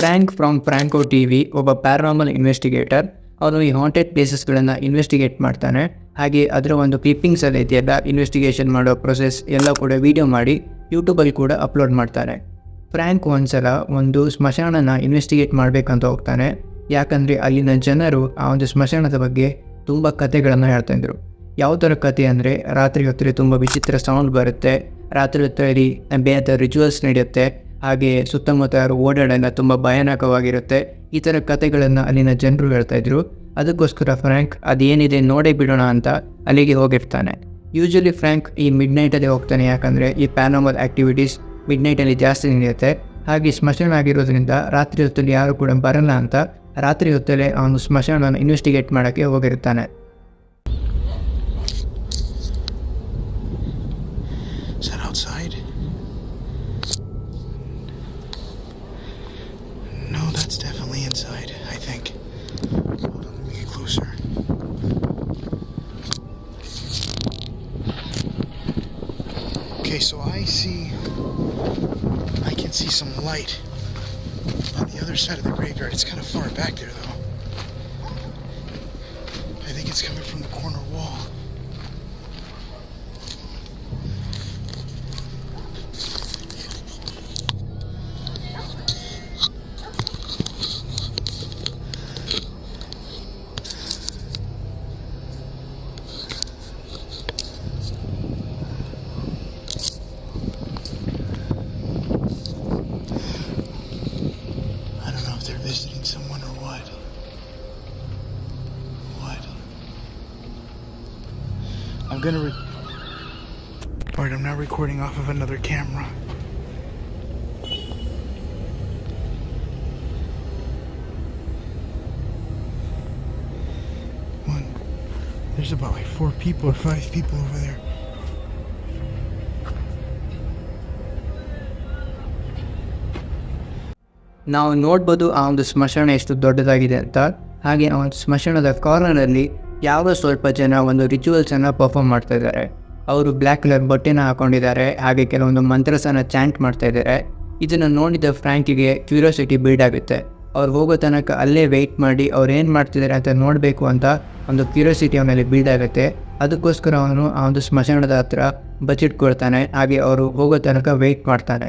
Frank from Franco T V ಒಬ್ಬ paranormal investigator ಅವನು ಈ ಹಾಂಟೆಡ್ ಪ್ಲೇಸಸ್ಗಳನ್ನು ಇನ್ವೆಸ್ಟಿಗೇಟ್ ಮಾಡ್ತಾನೆ. ಹಾಗೆ ಅದರ ಒಂದು ಕ್ಲಿಪ್ಪಿಂಗ್ಸ್ ಎಲ್ಲ ಇದೆಯಲ್ಲ ಇನ್ವೆಸ್ಟಿಗೇಷನ್ ಮಾಡೋ ಪ್ರೊಸೆಸ್ ಎಲ್ಲ ಕೂಡ ವೀಡಿಯೋ ಮಾಡಿ ಯೂಟ್ಯೂಬಲ್ಲಿ ಕೂಡ ಅಪ್ಲೋಡ್ ಮಾಡ್ತಾನೆ ಫ್ರ್ಯಾಂಕ್ ಒಂದ್ಸಲ ಒಂದು ಸ್ಮಶಾನನ ಇನ್ವೆಸ್ಟಿಗೇಟ್ ಮಾಡಬೇಕಂತ ಹೋಗ್ತಾನೆ. ಯಾಕಂದರೆ ಅಲ್ಲಿನ ಜನರು ಆ ಒಂದು ಸ್ಮಶಾನದ ಬಗ್ಗೆ ತುಂಬ ಕತೆಗಳನ್ನು ಹೇಳ್ತಾಯಿದ್ರು ಯಾವ ಥರ ಕತೆ ಅಂದರೆ, ರಾತ್ರಿ ಹೊತ್ತಲ್ಲಿ ತುಂಬ ವಿಚಿತ್ರ ಸೌಂಡ್ ಬರುತ್ತೆ. ರಾತ್ರಿ ಹೊತ್ತಲ್ಲಿ, ಬೇರೆ ರಿಚುವಲ್ಸ್ ನಡೆಯುತ್ತೆ. ಹಾಗೆ ಸುತ್ತಮುತ್ತ ಯಾರು ಓಡಾಡಲ್ಲ ತುಂಬ ಭಯಾನಕವಾಗಿರುತ್ತೆ. ಈ ಥರ ಕಥೆಗಳನ್ನು ಅಲ್ಲಿನ ಜನರು ಹೇಳ್ತಾ ಇದ್ರು. ಅದಕ್ಕೋಸ್ಕರ ಫ್ರ್ಯಾಂಕ್, ಅದೇನಿದೆ ನೋಡೇ ಬಿಡೋಣ ಅಂತ ಅಲ್ಲಿಗೆ ಹೋಗಿರ್ತಾನೆ. ಯೂಶಲಿ ಫ್ರ್ಯಾಂಕ್ ಈ ಮಿಡ್ ನೈಟಲ್ಲಿ ಹೋಗ್ತಾನೆ. ಯಾಕಂದರೆ ಈ ಪ್ಯಾನೋಮಲ್ ಆ್ಯಕ್ಟಿವಿಟೀಸ್ ಮಿಡ್ ನೈಟಲ್ಲಿ ಜಾಸ್ತಿ ನಡೆಯುತ್ತೆ. ಹಾಗೆ ಸ್ಮಶಾನ ಆಗಿರೋದ್ರಿಂದ ರಾತ್ರಿ ಹೊತ್ತಲ್ಲಿ ಯಾರು ಕೂಡ ಬರಲ್ಲ ಅಂತ ರಾತ್ರಿ ಹೊತ್ತಲ್ಲೇ ಅವನು ಸ್ಮಶಾನವನ್ನು ಇನ್ವೆಸ್ಟಿಗೇಟ್ ಮಾಡೋಕ್ಕೆ ಹೋಗಿರ್ತಾನೆ? So I see. I can see some light on the other side of the graveyard. It's kind of far back there, though. I think it's coming from the corner wall. I don't know if they're visiting someone or what. What? I'm gonna. Re- Alright, I'm now recording off of another camera. One. There's about like four people or five people over there. ನಾವು ನೋಡ್ಬೋದು ಆ ಒಂದು ಸ್ಮಶಾನ ಎಷ್ಟು ದೊಡ್ಡದಾಗಿದೆ ಅಂತ ಹಾಗೆ ಆ ಒಂದು ಸ್ಮಶಾನದ ಕಾರ್ನರಲ್ಲಿ ಯಾವ ಸ್ವಲ್ಪ ಜನ ಒಂದು ರಿಚುವಲ್ಸನ್ನು ಪರ್ಫಾರ್ಮ್ ಮಾಡ್ತಾ ಇದ್ದಾರೆ. ಅವರು ಬ್ಲ್ಯಾಕ್ ಕಲರ್ ಬಟ್ಟೆನ ಹಾಕೊಂಡಿದ್ದಾರೆ, ಹಾಗೆ ಕೆಲವೊಂದು ಮಂತ್ರಸನ ಚಾಂಟ್ ಮಾಡ್ತಾ ಇದ್ದಾರೆ. ಇದನ್ನು ನೋಡಿದ ಫ್ರ್ಯಾಂಕಿಗೆ ಕ್ಯೂರಿಯಾಸಿಟಿ ಬಿಲ್ಡ್ ಆಗುತ್ತೆ. ಅವ್ರು ಹೋಗೋ ತನಕ ಅಲ್ಲೇ ವೆಯ್ಟ್ ಮಾಡಿ ಅವ್ರು ಏನು ಮಾಡ್ತಿದ್ದಾರೆ ಅಂತ ನೋಡಬೇಕು ಅಂತ ಒಂದು ಕ್ಯೂರಿಯಾಸಿಟಿ ಅವನಲ್ಲಿ ಬಿಲ್ಡ್ ಆಗುತ್ತೆ. ಅದಕ್ಕೋಸ್ಕರ ಅವನು ಆ ಒಂದು ಸ್ಮಶಾನದ ಹತ್ರ ಬಚ್ಚಿಟ್ಕೊಳ್ತಾನೆ, ಹಾಗೆ ಅವರು ಹೋಗೋ ತನಕ ವೆಯ್ಟ್ ಮಾಡ್ತಾನೆ.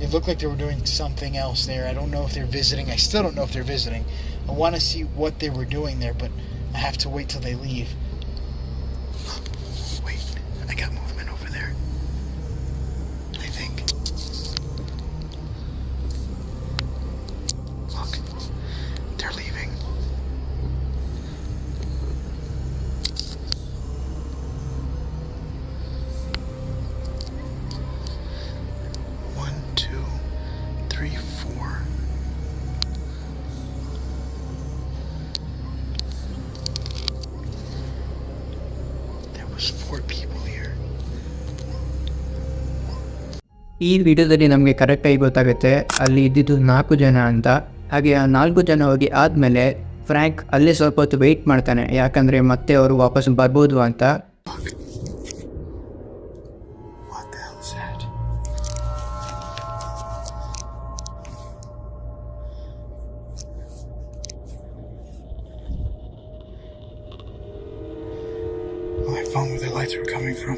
It looked like they were doing something else there. I don't know if they're visiting. I still don't know if they're visiting. I want to see what they were doing there, but I have to wait till they leave. Wait, I got movement There was four people here. ಈ ವಿಡಿಯೋದಲ್ಲಿ ನಮಗೆ ಕರೆಕ್ಟಾಗಿ ಗೊತ್ತಾಗುತ್ತೆ, ಅಲ್ಲಿ ಇದ್ದಿದ್ದು ನಾಲ್ಕು ಜನ ಅಂತ. ಹಾಗೆ ಆ ನಾಲ್ಕು ಜನ ಹೋಗಿ ಆದಮೇಲೆ ಫ್ರ್ಯಾಂಕ್ ಅಲ್ಲೇ ಸ್ವಲ್ಪ ಹೊತ್ತು ವೆಯ್ಟ್ ಮಾಡ್ತಾನೆ. ಯಾಕಂದರೆ ಮತ್ತೆ ಅವರು ವಾಪಸ್ ಬರ್ಬೋದು ಅಂತ. Lights were coming from.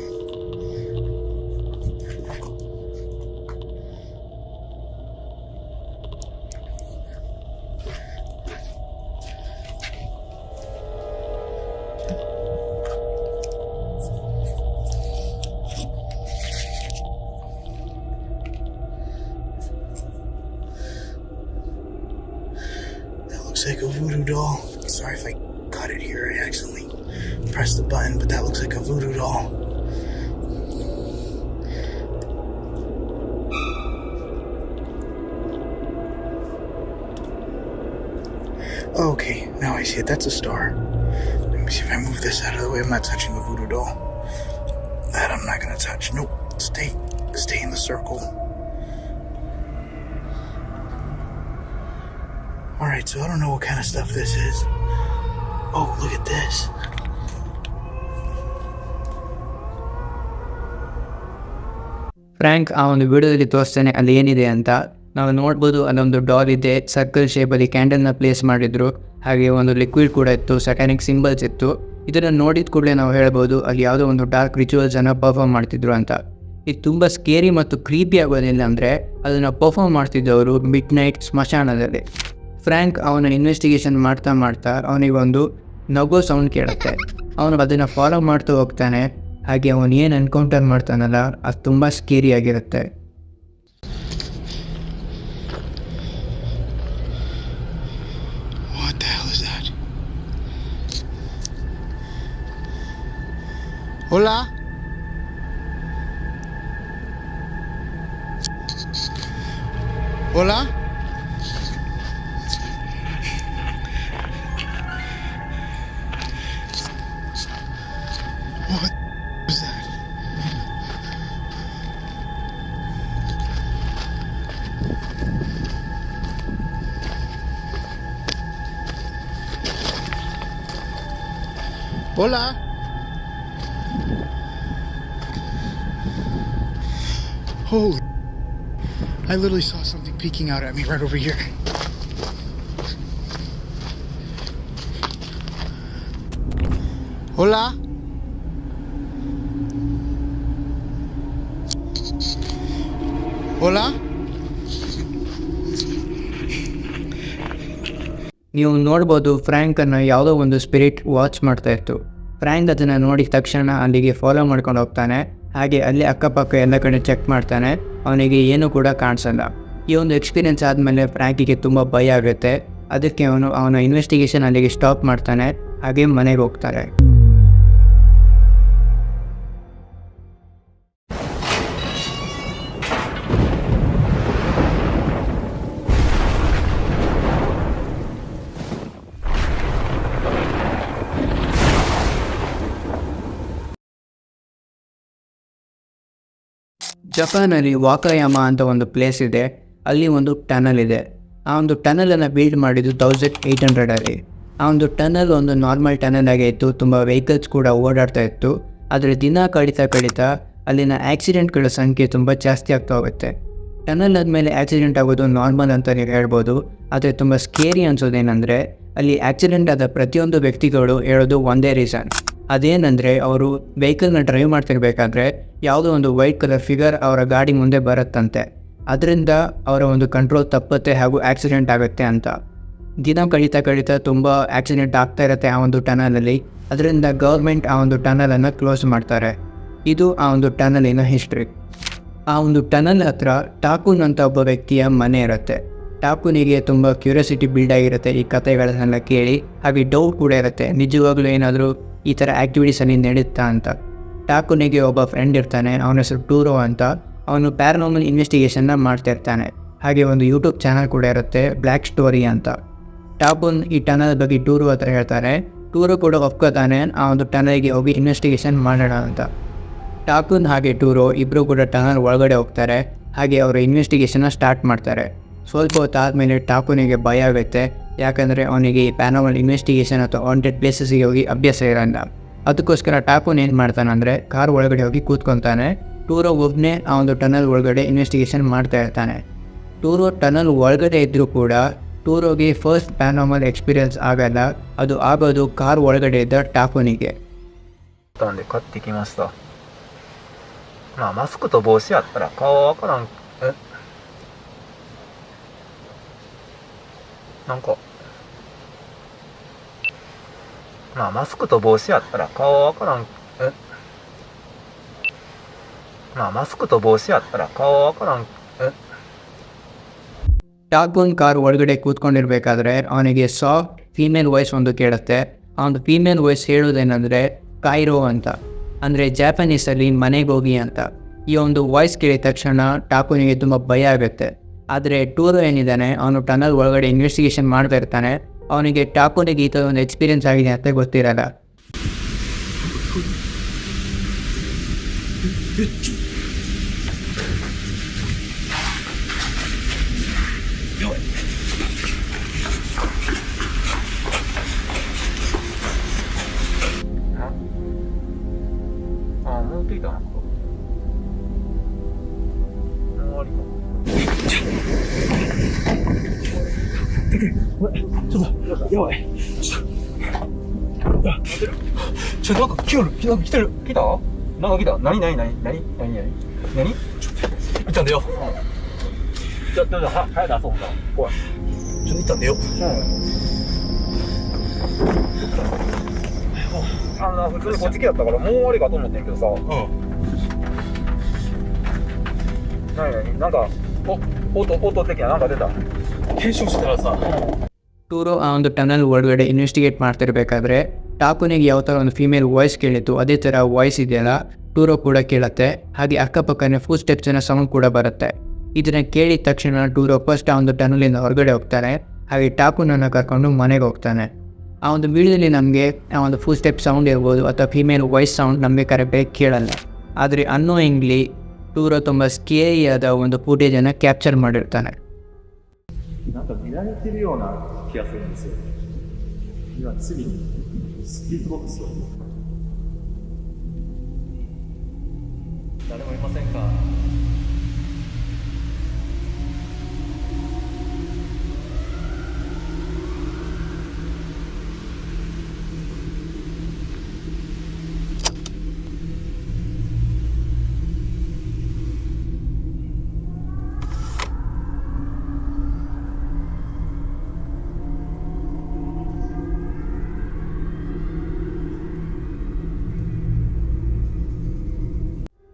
That looks like a voodoo doll. Sorry if I cut it here. I accidentally pressed the button, but that looks like a voodoo doll. Okay, now I see it. That's a star. Let me see if I move this out of the way. I'm not touching the voodoo doll. That I'm not gonna touch. Nope. Stay, stay in the circle. Alright, so I don't know what kind of stuff this is. Oh, look Frank ಆ ಒಂದು ವಿಡಿಯೋದಲ್ಲಿ ತೋರಿಸ್ತಾನೆ, ಅಲ್ಲಿ ಏನಿದೆ ಅಂತ. ನಾವು ನೋಡ್ಬೋದು ಅಲ್ಲೊಂದು ಡಾಲ್ ಇದೆ, ಸರ್ಕಲ್ ಶೇಪಲ್ಲಿ ಕ್ಯಾಂಡಲ್ನ ಪ್ಲೇಸ್ ಮಾಡಿದ್ರು. ಹಾಗೆ ಒಂದು ಲಿಕ್ವಿಡ್ ಕೂಡ ಇತ್ತು ಸಟ್ಯಾನಿಕ್ ಸಿಂಬಲ್ಸ್ ಇತ್ತು. ಇದನ್ನು ನೋಡಿದ ಕೂಡಲೇ ನಾವು ಹೇಳ್ಬೋದು, ಅಲ್ಲಿ ಯಾವುದೋ ಒಂದು ಡಾರ್ಕ್ ರಿಚುವಲ್ಸನ್ನು ಪರ್ಫಾರ್ಮ್ ಮಾಡ್ತಿದ್ರು ಅಂತ. ಇದು ತುಂಬ ಸ್ಕೇರಿ ಮತ್ತು ಕ್ರೀಪಿ ಆಗೋದಿಲ್ಲ ಅಂದರೆ, ಅದನ್ನು ಪರ್ಫಾರ್ಮ್ ಮಾಡ್ತಿದ್ದವರು ಮಿಡ್ ನೈಟ್ ಸ್ಮಶಾನದಲ್ಲಿ. ಫ್ರ್ಯಾಂಕ್ ಅವನ ಇನ್ವೆಸ್ಟಿಗೇಷನ್ ಮಾಡ್ತಾ ಮಾಡ್ತಾ ಅವನಿಗೆ ಒಂದು ನಗೋ ಸೌಂಡ್ ಕೇಳುತ್ತೆ. ಅವನು ಅದನ್ನು ಫಾಲೋ ಮಾಡ್ತಾ ಹೋಗ್ತಾನೆ. ಹಾಗೆ ಅವನು ಏನು ಎನ್ಕೌಂಟರ್ ಮಾಡ್ತಾನಲ್ಲ ಅದು ತುಂಬ ಸ್ಕೇರಿ ಆಗಿರುತ್ತೆ? Hola? Hola? Hola. Holy. I literally saw something peeking out at me right over here. Hola. Hola. ನೀವು ನೋಡ್ಬೋದು ಫ್ರ್ಯಾಂಕನ್ನು ಯಾವುದೋ ಒಂದು ಸ್ಪಿರಿಟ್ ವಾಚ್ ಮಾಡ್ತಾ ಇತ್ತು. ಫ್ರ್ಯಾಂಕ್ ಅದನ್ನು ನೋಡಿದ ತಕ್ಷಣ ಅಲ್ಲಿಗೆ ಫಾಲೋ ಮಾಡ್ಕೊಂಡು ಹೋಗ್ತಾನೆ. ಹಾಗೆ ಅಲ್ಲಿ ಅಕ್ಕಪಕ್ಕ ಎಲ್ಲ ಕಡೆ ಚೆಕ್ ಮಾಡ್ತಾನೆ. ಅವನಿಗೆ ಏನೂ ಕೂಡ ಕಾಣಿಸಲ್ಲ. ಈ ಒಂದು ಎಕ್ಸ್ಪೀರಿಯನ್ಸ್ ಆದಮೇಲೆ ಫ್ರ್ಯಾಂಕಿಗೆ ತುಂಬ ಭಯ ಆಗುತ್ತೆ. ಅದಕ್ಕೆ ಅವನು, ಅವನ ಇನ್ವೆಸ್ಟಿಗೇಷನ್ ಅಲ್ಲಿಗೆ ಸ್ಟಾಪ್ ಮಾಡ್ತಾನೆ. ಹಾಗೆ ಮನೆಗೆ ಹೋಗ್ತಾರೆ. ಜಪಾನಲ್ಲಿ ವಾಕಯಾಮ ಅಂತ ಒಂದು ಪ್ಲೇಸ್ ಇದೆ. ಅಲ್ಲಿ ಒಂದು ಟನಲ್ ಇದೆ. ಆ ಒಂದು ಟನಲನ್ನು ಬಿಲ್ಡ್ ಮಾಡಿದ್ದು ತೌಸಂಡ್ ಏಯ್ಟ್ ಹಂಡ್ರೆಡಲ್ಲಿ ಆ ಒಂದು ಟನಲ್ ಒಂದು ನಾರ್ಮಲ್ ಟನಲ್ ಆಗೇ ಇತ್ತು. ತುಂಬ ವೆಹಿಕಲ್ಸ್ ಕೂಡ ಓಡಾಡ್ತಾ ಇತ್ತು. ಆದರೆ ದಿನ ಕಡಿತ ಕಡಿತ ಅಲ್ಲಿನ ಆಕ್ಸಿಡೆಂಟ್ಗಳ ಸಂಖ್ಯೆ ತುಂಬ ಜಾಸ್ತಿ ಆಗ್ತಾ ಹೋಗುತ್ತೆ. ಟನಲ್ ಆದಮೇಲೆ ಆಕ್ಸಿಡೆಂಟ್ ಆಗೋದು ನಾರ್ಮಲ್ ಅಂತ ನೀವು ಹೇಳ್ಬೋದು. ಆದರೆ ತುಂಬ ಸ್ಕೇರಿ ಅನ್ಸೋದೇನೆಂದರೆ ಅಲ್ಲಿ ಆಕ್ಸಿಡೆಂಟ್ ಆದ ಪ್ರತಿಯೊಂದು ವ್ಯಕ್ತಿಗಳು ಹೇಳೋದು ಒಂದೇ ರೀಸನ್ ಅದೇನೆಂದರೆ ಅವರು ವೆಹಿಕಲ್ನ ಡ್ರೈವ್ ಮಾಡ್ತಿರ್ಬೇಕಾದ್ರೆ ಯಾವುದೋ ಒಂದು ವೈಟ್ ಕಲರ್ ಫಿಗರ್ ಅವರ ಗಾಡಿ ಮುಂದೆ ಬರುತ್ತಂತೆ. ಅದರಿಂದ ಅವರ ಒಂದು ಕಂಟ್ರೋಲ್ ತಪ್ಪುತ್ತೆ ಹಾಗೂ ಆಕ್ಸಿಡೆಂಟ್ ಆಗುತ್ತೆ ಅಂತ. ದಿನ ಕಳೀತಾ ಕಳೀತಾ ತುಂಬ ಆಕ್ಸಿಡೆಂಟ್ ಆಗ್ತಾ ಇರುತ್ತೆ ಆ ಒಂದು ಟನಲಲ್ಲಿ ಅದರಿಂದ ಗೌರ್ಮೆಂಟ್ ಆ ಒಂದು ಟನಲನ್ನು ಕ್ಲೋಸ್ ಮಾಡ್ತಾರೆ. ಇದು ಆ ಒಂದು ಟನಲಿನ ಹಿಸ್ಟ್ರಿ ಆ ಒಂದು ಟನಲ್ ಹತ್ರ ಟಾಕೂನ್ ಅಂತ ಒಬ್ಬ ವ್ಯಕ್ತಿಯ ಮನೆ ಇರುತ್ತೆ. ಟಾಕೂನಿಗೆ ತುಂಬ ಕ್ಯೂರಿಯಾಸಿಟಿ ಬಿಲ್ಡ್ ಆಗಿರುತ್ತೆ ಈ ಕಥೆಗಳನ್ನೆಲ್ಲ ಕೇಳಿ. ಹಾಗೆ ಡೌಟ್ ಕೂಡ ಇರುತ್ತೆ. ನಿಜವಾಗ್ಲೂ ಏನಾದರೂ ಈ ಥರ ಆ್ಯಕ್ಟಿವಿಟೀಸಲ್ಲಿ ನಡೀತಾ ಅಂತ. ಟಾಕುನಿಗೆ ಒಬ್ಬ ಫ್ರೆಂಡ್ ಇರ್ತಾನೆ, ಅವನ ಹೆಸರು ಟೂರೋ ಅಂತ. ಅವನು ಪ್ಯಾರನಾರ್ಮಲ್ ಇನ್ವೆಸ್ಟಿಗೇಷನ್ನ ಮಾಡ್ತಾ ಇರ್ತಾನೆ. ಹಾಗೆ ಒಂದು ಯೂಟ್ಯೂಬ್ ಚಾನಲ್ ಕೂಡ ಇರುತ್ತೆ ಬ್ಲ್ಯಾಕ್ ಸ್ಟೋರಿ ಅಂತ. ಟಾಪುನ್ ಈ ಟನಲ್ ಬಗ್ಗೆ ಟೂರು ಹತ್ರ ಹೇಳ್ತಾರೆ. ಟೂರು ಕೂಡ ಒಪ್ಕೋತಾನೆ, ಆ ಒಂದು ಟನಲ್ಗೆ ಹೋಗಿ ಇನ್ವೆಸ್ಟಿಗೇಷನ್ ಮಾಡೋಣ ಅಂತ. ಟಾಕುನ್ ಹಾಗೆ ಟೂರು ಇಬ್ಬರು ಕೂಡ ಟನಲ್ ಒಳಗಡೆ ಹೋಗ್ತಾರೆ. ಹಾಗೆ ಅವರು ಇನ್ವೆಸ್ಟಿಗೇಷನ್ನ ಸ್ಟಾರ್ಟ್ ಮಾಡ್ತಾರೆ. ಸ್ವಲ್ಪ ಹೊತ್ತಾದಮೇಲೆ ಟಾಕುನಿಗೆ ಭಯ ಆಗುತ್ತೆ. ಯಾಕಂದರೆ ಅವನಿಗೆ ಈ ಪ್ಯಾನವಲ್ ಇನ್ವೆಸ್ಟಿಗೇಷನ್ ಅಥವಾ ವಾಂಟೆಡ್ ಪ್ಲೇಸಸ್ಗೆ ಹೋಗಿ ಅಭ್ಯಾಸ ಇರೋಲ್ಲ ಅದಕ್ಕೋಸ್ಕರ ಟಾಪುನ್ ಏನು ಮಾಡ್ತಾನಂದರೆ ಕಾರ್ ಒಳಗಡೆ ಹೋಗಿ ಕೂತ್ಕೊತಾನೆ. ಟೂರೋ ಒಬ್ಬನೇ ಆ ಒಂದು ಟನಲ್ ಒಳಗಡೆ ಇನ್ವೆಸ್ಟಿಗೇಷನ್ ಮಾಡ್ತಾ ಇರ್ತಾನೆ. ಟೂರೋ ಟನಲ್ ಒಳಗಡೆ ಇದ್ದರೂ ಕೂಡ ಟೂರೋಗೆ ಫಸ್ಟ್ ಪ್ಯಾನೋಮಲ್ ಎಕ್ಸ್ಪೀರಿಯನ್ಸ್ ಆಗಲ್ಲ. ಅದು ಆಗೋದು ಕಾರ್ ಒಳಗಡೆ ಇದ್ದ ಟಾಪುನಿಗೆ. っなんかまあマスクと帽子やったら顔はわからんえまあマスクと帽子やったら顔はわからんえ ಟಾಕೂನ್ ಕಾರ್ ಒಳಗಡೆ ಕೂತ್ಕೊಂಡಿರ್ಬೇಕಾದ್ರೆ ಅವನಿಗೆ ಸಾಫ್ಟ್ ಫೀಮೇಲ್ ವಾಯ್ಸ್ ಒಂದು ಕೇಳುತ್ತೆ ಆ ಒಂದು ಫೀಮೇಲ್ ವಾಯ್ಸ್ ಹೇಳೋದೇನೆಂದರೆ ಕಾಯಿರೋ ಅಂತ ಅಂದರೆ ಜಾಪನೀಸಲ್ಲಿ ಮನೆಗೆ ಹೋಗಿ ಅಂತ ಈ ಒಂದು ವಾಯ್ಸ್ ಕೇಳಿದ ತಕ್ಷಣ ಟಾಕೂನಿಗೆ ತುಂಬ ಭಯ ಆಗುತ್ತೆ ಆದರೆ ಟೂರು ಏನಿದ್ದಾನೆ, ಅವನು ಟನಲ್ ಒಳಗಡೆ ಇನ್ವೆಸ್ಟಿಗೇಷನ್ ಮಾಡ್ತಾ ಇರ್ತಾನೆ. ಅವನಿಗೆ ಟಾಕೋನಿಗೆ ಈ ಥರ ಒಂದು ಎಕ್ಸ್ಪೀರಿಯನ್ಸ್ ಆಗಿದೆ ಅಂತ ಗೊತ್ತಿರಲ್ಲ. ああちょっと、やばい。ちょっと、やちょ、っとか来よる、なんか来て。る、来たなんか来た何何何何何何何ちょっと、一旦出よう。ちょ、ちょっと、は、早出そうか。怖い。ちょっと一旦出よう。あのな、普通にこっち来やったから、もう終わりかと思って。んけどさ。うん。何何なんか、お、音、音的ななんか出た。検証してたらさ、ಟೂರೋ ಆ ಒಂದು ಟನಲ್ ಒಳಗಡೆ ಇನ್ವೆಸ್ಟಿಗೇಟ್ ಮಾಡ್ತಿರ್ಬೇಕಾದ್ರೆ ಟಾಕುನಿಗೆ ಯಾವ ಥರ ಒಂದು ಫೀಮೇಲ್ ವಾಯ್ಸ್ ಕೇಳಿತ್ತು ಅದೇ ಥರ ವಾಯ್ಸ್ ಇದೆಯಲ್ಲ ಟೂರೋ ಕೂಡ ಕೇಳುತ್ತೆ ಹಾಗೆ ಅಕ್ಕಪಕ್ಕನೆ ಫುಲ್ ಸ್ಟೆಪ್ಸಿನ ಸೌಂಡ್ ಕೂಡ ಬರುತ್ತೆ ಇದನ್ನ ಕೇಳಿದ ತಕ್ಷಣ ಟೂರೋ ಫಸ್ಟ್ ಆ ಒಂದು ಟನಲಿಂದ ಹೊರಗಡೆ ಹೋಗ್ತಾನೆ ಹಾಗೆ ಟಾಕುನನ್ನು ಕರ್ಕೊಂಡು ಮನೆಗೆ ಹೋಗ್ತಾನೆ ಆ ಒಂದು ವಿಡಿಯೋದಲ್ಲಿ ನಮಗೆ ಆ ಒಂದು ಫುಲ್ ಸ್ಟೆಪ್ ಸೌಂಡ್ ಇರ್ಬೋದು ಅಥವಾ ಫೀಮೇಲ್ ವಾಯ್ಸ್ ಸೌಂಡ್ ನಮಗೆ ಕರೆಕ್ಟಾಗಿ ಕೇಳಲ್ಲ ಆದರೆ ಅನ್ನೋಯಿಂಗ್ಲಿ ಟೂರೋ ತುಂಬ ಸ್ಕೇರಿಯಾದ ಒಂದು ಫುಟೇಜನ್ನು ಕ್ಯಾಪ್ಚರ್ ಮಾಡಿರ್ತಾನೆ.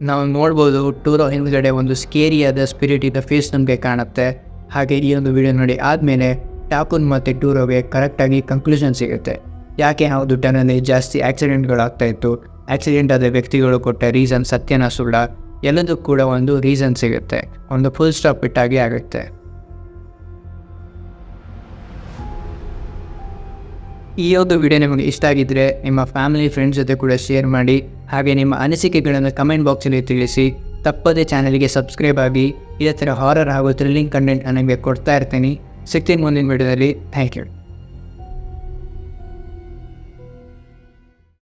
ನಾವು ನೋಡ್ಬೋದು ಟೂರೋ ಹಿಂದ್ಗಡೆ ಒಂದು ಸ್ಕೇರಿಯಾದ ಸ್ಪಿರಿಟ್ ಇದ್ದ ಫೇಸ್ ನಮಗೆ ಕಾಣುತ್ತೆ. ಹಾಗೆ ಈ ಒಂದು ವಿಡಿಯೋ ನೋಡಿ ಆದಮೇಲೆ ಟಾಕೂನ್ ಮತ್ತು ಟೂರೋಗೆ ಕರೆಕ್ಟಾಗಿ ಕನ್ಕ್ಲೂಷನ್ ಸಿಗುತ್ತೆ. ಯಾಕೆ ಹೌದು ಟನಲ್ಲಿ ಜಾಸ್ತಿ ಆಕ್ಸಿಡೆಂಟ್ಗಳಾಗ್ತಾ ಇತ್ತು. ಆಕ್ಸಿಡೆಂಟ್ ಆದ ವ್ಯಕ್ತಿಗಳು ಕೊಟ್ಟ ರೀಸನ್ ಸತ್ಯನ ಸುಳ್ಳ, ಎಲ್ಲದಕ್ಕೂ ಕೂಡ ಒಂದು ರೀಸನ್ ಸಿಗುತ್ತೆ. ಒಂದು ಫುಲ್ ಸ್ಟಾಪ್ ಇಟ್ಟಾಗಿ ಆಗುತ್ತೆ. ಈ ಒಂದು ವಿಡಿಯೋ ನಿಮಗೆ ಇಷ್ಟ ಆಗಿದ್ದರೆ ನಿಮ್ಮ ಫ್ಯಾಮಿಲಿ ಫ್ರೆಂಡ್ಸ್ ಜೊತೆ ಕೂಡ ಶೇರ್ ಮಾಡಿ, ಹಾಗೆ ನಿಮ್ಮ ಅನಿಸಿಕೆಗಳನ್ನು ಕಮೆಂಟ್ ಬಾಕ್ಸಲ್ಲಿ ತಿಳಿಸಿ. ತಪ್ಪದೇ ಚಾನಲ್ಗೆ ಸಬ್ಸ್ಕ್ರೈಬ್ ಆಗಿ, ಇದೇ ಥರ ಹಾರರ್ ಹಾಗೂ ಥ್ರಿಲ್ಲಿಂಗ್ ಕಂಟೆಂಟ್ ನನಗೆ ಕೊಡ್ತಾ ಇರ್ತೀನಿ. ಸಿಗ್ತೀನಿ ಮುಂದಿನ ವಿಡಿಯೋದಲ್ಲಿ. Thank you